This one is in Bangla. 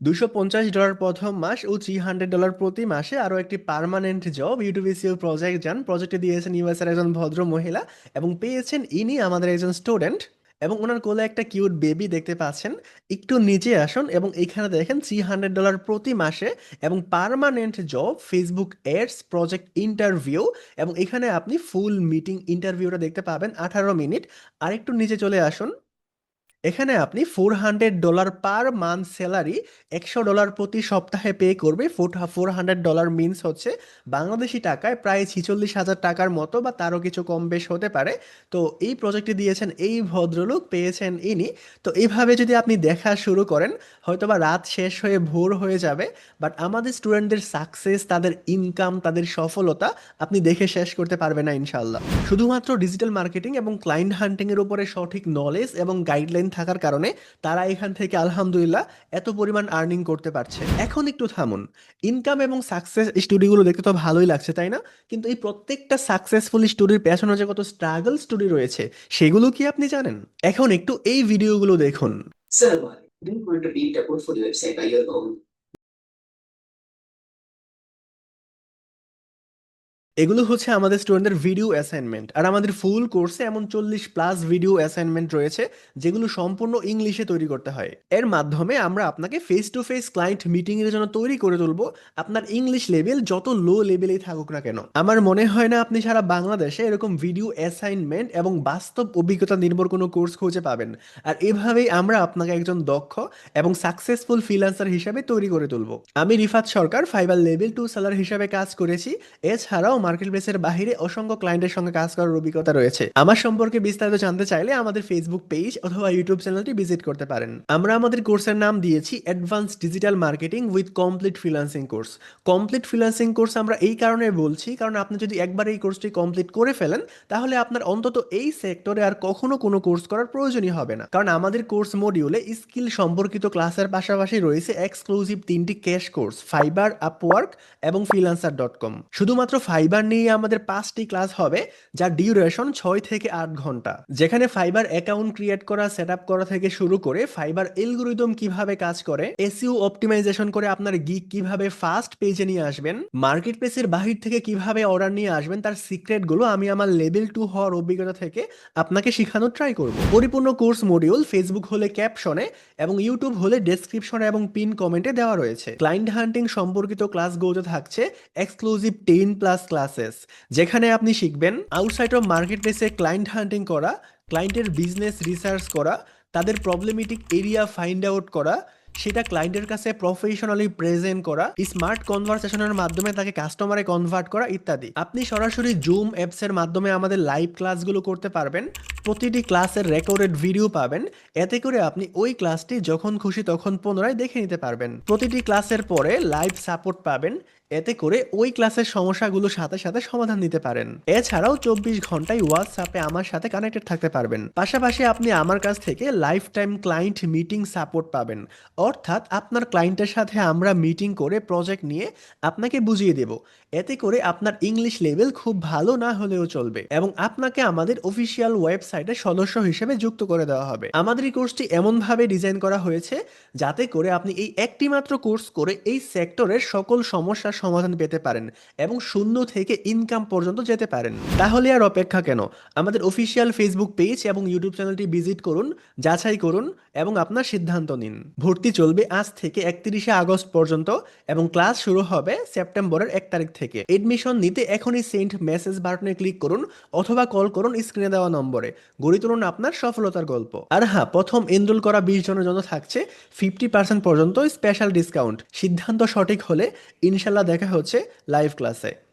দুশো পঞ্চাশ ডলার প্রথম মাস ও থ্রি হান্ড্রেড ডলার প্রতি মাসে আরও একটি পার্মানেন্ট জব ইউটিউবিসিও প্রজেক্ট যান। প্রজেক্টে দিয়েছেন ইউএসের একজন ভদ্র মহিলা এবং পেয়েছেন ইনি আমাদের একজন স্টুডেন্ট এবং ওনার কোলে একটা কিউট বেবি দেখতে পাচ্ছেন। একটু নিচে আসুন এবং এখানে দেখেন থ্রি হান্ড্রেড ডলার প্রতি মাসে এবং permanent job Facebook ads project interview এবং এখানে আপনি ফুল মিটিং ইন্টারভিউটা দেখতে পাবেন আঠারো মিনিট। আর একটু নিচে চলে আসুন। এখানে আপনি four hundred dollar per month salary একশো ডলার প্রতি সপ্তাহে পে করবে। Four four hundred dollar means হচ্ছে বাংলাদেশি টাকায় প্রায় ছিচল্লিশ হাজার টাকার মতো বা তারও কিছু কম বেশ হতে পারে। তো এই প্রজেক্টটি দিয়েছেন এই ভদ্রলোক, পেয়েছেন ইনি। তো এইভাবে যদি আপনি দেখা শুরু করেন, হয়তোবা রাত শেষ হয়ে ভোর হয়ে যাবে বাট আমাদের স্টুডেন্টদের সাকসেস তাদের ইনকাম তাদের সফলতা আপনি দেখে শেষ করতে পারবেন না ইনশাল্লাহ শুধুমাত্র ডিজিটাল মার্কেটিং এবং ক্লায়েন্ট হান্টিংয়ের উপরে সঠিক নলেজ এবং গাইডলাইন থাকার কারণে তারা এখান থেকে আলহামদুলিল্লাহ এত পরিমাণ আর্নিং করতে পারছে এখন একটু থামুন ইনকাম এবং সাকসেস স্টোরিগুলো দেখতে তো ভালোই লাগছে, তাই না কিন্তু এই প্রত্যেকটা সাকসেসফুল স্টোরির পেছনে যে কত স্ট্রাগল স্টোরি রয়েছে, সেগুলো কি আপনি জানেন এখন একটু এই ভিডিওগুলো দেখুন. Do you want to build a portfolio website by? এগুলো হচ্ছে আমাদের স্টুডেন্টদের ভিডিও অ্যাসাইনমেন্ট আর আমাদের ফুল কোর্সে এমন চল্লিশ প্লাস ভিডিও অ্যাসাইনমেন্ট রয়েছে, যেগুলো সম্পূর্ণ ইংলিশে তৈরি করতে হয়। এর মাধ্যমে আমরা আপনাকে face to face client meeting এর জন্য তৈরি করে তুলবো। আপনার ইংলিশ লেভেল যত লো লেভেলেই থাকুক না কেন। আমার মনে হয় না আপনি সারা বাংলাদেশে এরকম ভিডিও অ্যাসাইনমেন্ট এবং বাস্তব অভিজ্ঞতা নির্ভর কোনো কোর্স খুঁজে পাবেন। আর এভাবেই আমরা আপনাকে একজন দক্ষ এবং সাকসেসফুল ফ্রিল্যান্সার হিসাবে তৈরি করে তুলবো। আমি Rifat Sarkar Fiverr level two seller হিসাবে কাজ করেছি। এছাড়াও মার্কেট প্লেসের বাইরে অসংখ্য ক্লায়েন্টের সঙ্গে কাজ করার অভিজ্ঞতা রয়েছে। আমার সম্পর্কে বিস্তারিত জানতে চাইলে আমাদের ফেসবুক পেজ অথবা ইউটিউব চ্যানেলটি ভিজিট করতে পারেন। আমরা আমাদের কোর্সের নাম দিয়েছি advance digital marketing with complete freelancing course complete freelancing course আমরা এই কারণে বলছি, কারণ আপনি যদি একবার এই কোর্সটি কমপ্লিট করে ফেলেন, তাহলে আপনার অন্তত এই সেক্টরে আর কখনো কোনো কোর্স করার প্রয়োজনই হবে না। কারণ আমাদের কোর্স মডিউলে স্কিল সম্পর্কিত ক্লাসের পাশাপাশি রয়েছে এক্সক্লুসিভ তিনটি ক্যাশ কোর্স ফাইবার আপওয়ার্ক এবং ফ্রিল্যান্সার ডট কম শুধুমাত্র ফাইবার নিয়ে আমাদের পাঁচটি ক্লাস হবে, যার ডিউরেশন ছয় থেকে আট ঘণ্টা। যেখানে ফাইবার অ্যাকাউন্ট ক্রিয়েট করা সেট করা থেকে শুরু করে ফাইবার এলগোরিদম কীভাবে কাজ করে এসইও অপটিমাইজেশন করে আপনার গিক কীভাবে ফাস্ট পেজে নিয়ে আসবেন মার্কেট প্লেসের বাহির থেকে কীভাবে অর্ডার নিয়ে আসবেন, তার সিক্রেটগুলো আমি আমার লেভেল টু হওয়ার অভিজ্ঞতা থেকে আপনাকে শেখানোর ট্রাই করব। পরিপূর্ণ কোর্স মডিউল ফেসবুক হলে ক্যাপশনে এবং ইউটিউব হলে ডেসক্রিপশনে এবং পিন কমেন্টে দেওয়া রয়েছে। ক্লায়েন্ট হান্টিং সম্পর্কিত ক্লাসগুলোতে থাকছে এক্সক্লুসিভ টেন প্লাস ক্লাসেস যেখানে আপনি শিখবেন আউটসাইড অফ মার্কেট প্লেসে ক্লায়েন্ট হান্টিং করা ক্লায়েন্টের বিজনেস রিসার্চ করা, তাদের প্রবলেমেটিক এরিয়া ফাইন্ড আউট করা, সেটা ক্লায়েন্টের কাছে প্রফেশনালি প্রেজেন্ট করা স্মার্ট কনভারসেশনের মাধ্যমে তাকে কাস্টমারে কনভার্ট করা ইত্যাদি। আপনি সরাসরি জুম অ্যাপসের মাধ্যমে আমাদের লাইভ ক্লাসগুলো করতে পারবেন। প্রতিটি ক্লাসের রেকর্ডেড ভিডিও পাবেন। এতে করে আপনি ওই ক্লাসটি যখন খুশি তখন পুনরায় দেখে নিতে পারবেন। প্রতিটি ক্লাসের পরে লাইভ সাপোর্ট পাবেন। এতে করে ওই ক্লাসের সমস্যাগুলো সাথে সাথে সমাধান দিতে পারেন। এছাড়াও চব্বিশ ঘন্টায় হোয়াটসঅ্যাপে আমার সাথে কানেক্টেড থাকতে পারবেন। পাশাপাশি আপনি আমার কাছ থেকে lifetime client meeting support পাবেন। অর্থাৎ আপনার ক্লায়েন্টের সাথে আমরা মিটিং করে প্রজেক্ট নিয়ে আপনাকে বুঝিয়ে দেব। এতে করে আপনার ইংলিশ লেভেল খুব ভালো না হলেও চলবে। এবং আপনাকে আমাদের অফিসিয়াল ওয়েবসাইটে সদস্য হিসেবে যুক্ত করে দেওয়া হবে। আমাদের এই কোর্সটি এমনভাবে ডিজাইন করা হয়েছে যাতে করে আপনি এই একটি মাত্র কোর্স করে এই সেক্টরের সকল সমস্যার সমাধান পেতে পারেন এবং শূন্য থেকে ইনকাম পর্যন্ত যেতে পারেন। তাহলে আর অপেক্ষা কেন? আমাদের অফিসিয়াল ফেসবুক পেজ এবং ইউটিউব চ্যানেলটি ভিজিট করুন, যাচাই করুন এবং আপনার সিদ্ধান্ত নিন। ভর্তি চলবে আজ থেকে একত্রিশে আগস্ট পর্যন্ত এবং ক্লাস শুরু হবে সেপ্টেম্বরের এক তারিখ থেকে। এডমিশন নিতে এখনই সেন্ট মেসেজ বাটনে ক্লিক করুন অথবা কল করুন স্ক্রিনে দেওয়া নম্বরে। গড়ে তুলুন আপনার সফলতার গল্প। আর হ্যাঁ প্রথম এনরোল করা বিশ জনের জন্য থাকছে ফিফটি পার্সেন্ট পর্যন্ত স্পেশাল ডিসকাউন্ট সিদ্ধান্ত সঠিক হলে ইনশাল্লাহ দেখা হচ্ছে লাইভ ক্লাসে